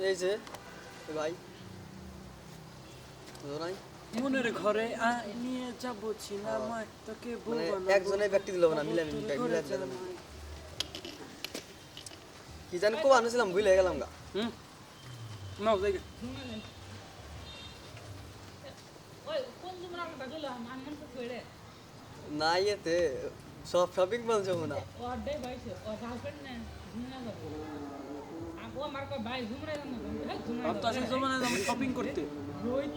এই যে ভাই। বুঝো নাই মনের ঘরে নিয়ে যাব ছিনামায় তোকে বউ মানে ব্যক্তি দিল না মিলে মিলে কি জানি কো আনছিলাম ভুলে গেলাম গা। হুম? নাও যাই না ইয়েতে সব শপিং মল যাব না শপিং করতে।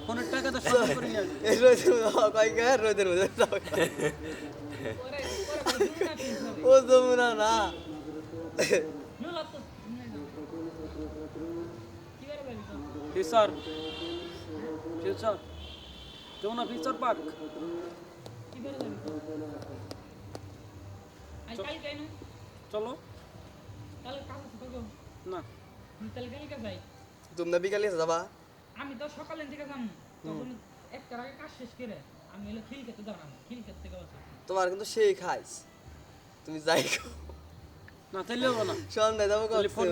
ফোনের টাকা তো শপিং করে নিয়ে রোদের মধ্যে ও যমুনা না। Future. Future. Jamuna future park. চলো। না। কাল কালকে যাই? তোমরা বিকালে যাবা। আমি তো সকালের দিকে যাম। তখন একটার আগে কাজ শেষ করে। আমি হলো খিল খেতে দাঁড়াম খিল খেতে থেকে তোমার কিন্তু সেই খাইস। তুমি যাই না তাইলে হব না। সন্ধ্যায় যাব ফোন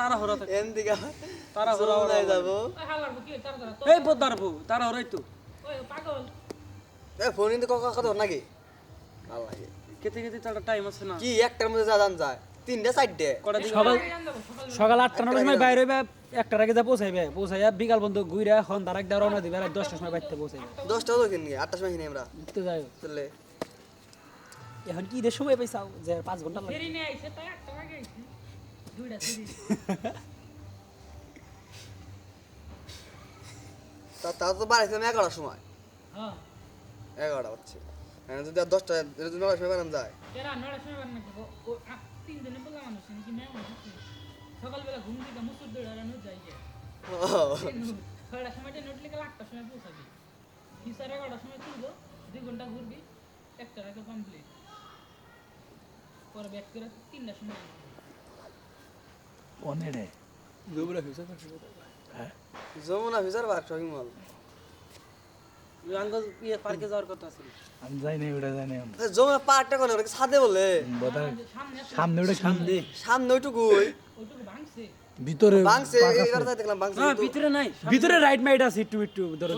তাড়াহুড়া থাকে। এম দিকে তাড়াহুড়া সন্ধ্যায় যাব। কি তার তারা তো এই তো। পাগল। এ ফোন কিন্তু কথা কথা নাকি? ভালো লাগে খেতে খেতে তার টাইম আছে না। কি একটার মধ্যে যা জান যায়। তিনটে চারটে। সকাল সকাল আটটা নটার সময় বাইরে হইবে একটার আগে যা পৌঁছাইবে পৌঁছাইয়া বিকাল বন্ধু ঘুরে এখন তার একটা রওনা দিবে আর দশটার সময় বাড়িতে পৌঁছাইবে। দশটা হতো কিনে আটটার সময় কিনে আমরা? তো যাই। এখন কি ঈদের সময় পাইছাও? যে পাঁচ ঘণ্টা লাগে। ফেরি নিয়ে আইছে তাই একটা আগে আইছে। দুইটা ফেরি তা তো বাড়াইছিলাম এগারোটার সময়। হ্যাঁ। এগারোটা হচ্ছে হ্যাঁ, যদি দশটা যদি নটার সময় বানাম যায়। সময় সকালবেলা ঘুম থেকে মুসুর দৌড় আর নো যাই গে ও, ছয়টার সময়টা নোট লিখে আটটার সময় পৌঁছাবি। সাড়ে এগারোটার সময় তুলবো দুই ঘণ্টা ঘুরবি একটার আগে কমপ্লিট পরে ব্যাক করে তিনটার সময় আসবি। Jamuna future park shopping mall পার্কে যাওয়ার কথা আছে আমি যাই নাই ওটা জানি আমি যমুনা পার্কটা কোন? ওটা বলে। সামনে ওটা সামনে সামনে ওইটুকু ভিতরে বাংছে এগারোটায় দেখলাম বাংছে ভিতরে নাই ভিতরে রাইট মাইট আছে একটু একটু ধরো